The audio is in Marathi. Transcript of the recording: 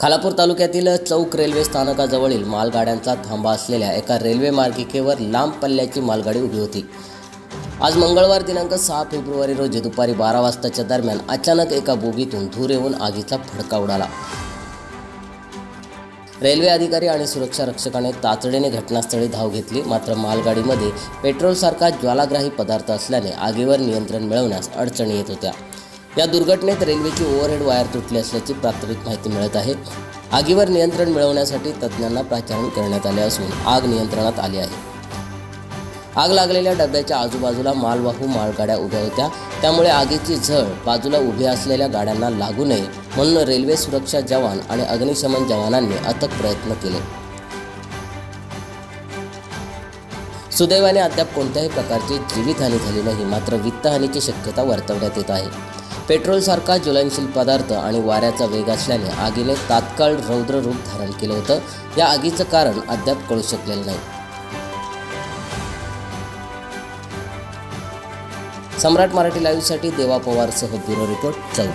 खालापूर तालुक्यातील चौक रेल्वे स्थानकाजवळील मालगाड्यांचा थांबा असलेल्या एका रेल्वे मार्गिकेवर लांब पल्ल्याची मालगाडी उभी होती. आज मंगळवार दिनांक सहा फेब्रुवारी रोजी दुपारी बारा वाजताच्या दरम्यान अचानक एका बोगीतून धूर येऊन आगीचा फडका उडाला. रेल्वे अधिकारी आणि सुरक्षा रक्षकाने तातडीने घटनास्थळी धाव घेतली मात्र मालगाडीमध्ये पेट्रोलसारखा ज्वालाग्राही पदार्थ असल्याने आगीवर नियंत्रण मिळवण्यास अडचणी येत होत्या. या दुर्घटनेत रेल्वेची ओव्हरहेड वायर तुटली असल्याची प्राथमिक माहिती मिळत आहे. आगीवर नियंत्रण मिळवण्यासाठी तज्ज्ञांना प्राचारण करण्यात आले असून आग नियंत्रणात आली आहे. आग लागलेल्या डब्याच्या आजूबाजूला मालवाहू मालगाड्या उभ्या होत्या. त्यामुळे आगीची झळ बाजूला उभ्या असलेल्या गाड्यांना लागू नये म्हणून रेल्वे सुरक्षा जवान आणि अग्निशमन जवानांनी अथक प्रयत्न केले. सुदैवाने अद्याप कोणत्याही प्रकारची जीवितहानी झाली नाही मात्र वित्तहानीची शक्यता वर्तवण्यात येत आहे. पेट्रोलसारखा ज्वलनशील पदार्थ आणि वाऱ्याचा वेग असल्याने आगीने तात्काळ रौद्र रूप धारण केलं होतं. या आगीचं कारण अद्याप कळू शकलेलं नाही. सम्राट मराठी लाईव्हसाठी देवा पवारसह ब्युरो रिपोर्ट चौक